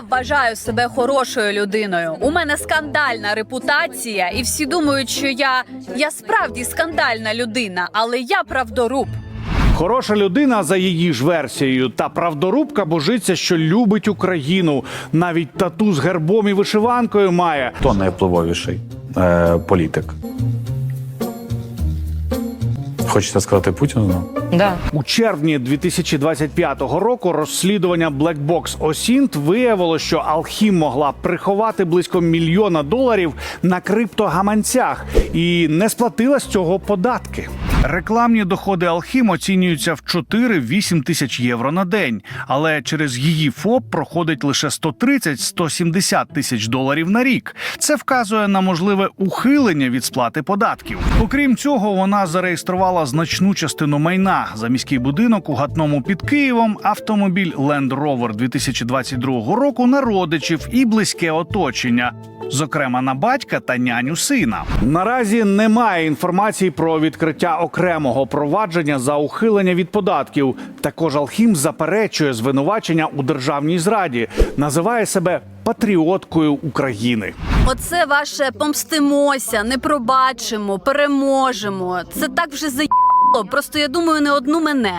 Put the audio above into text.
Вважаю себе хорошою людиною. У мене скандальна репутація, і всі думають, що я, я справді скандальна людина, але я правдоруб. Хороша людина за її ж версією, та правдорубка божиться, що любить Україну. Навіть тату з гербом і вишиванкою має. Хто найвпливовіший е, політик? Хочете сказати Путіну? Да. У червні 2025 року розслідування Black Box Осінт виявило, що Алхім могла приховати близько мільйона доларів на криптогаманцях і не сплатила з цього податки. Рекламні доходи Алхім оцінюються в 4-8 тисяч євро на день, але через її ФОП проходить лише 130-170 тисяч доларів на рік. Це вказує на можливе ухилення від сплати податків. Окрім цього, вона зареєструвала значну частину майна за міський будинок у Гатному під Києвом, автомобіль Land Rover 2022 року на родичів і близьке оточення. Зокрема, на батька та няню сина наразі немає інформації про відкриття окремого провадження за ухилення від податків. Також Алхім заперечує звинувачення у державній зраді, називає себе патріоткою України. Оце ваше помстимося, не пробачимо, переможемо. Це так вже за. Просто я думаю, не одну мене.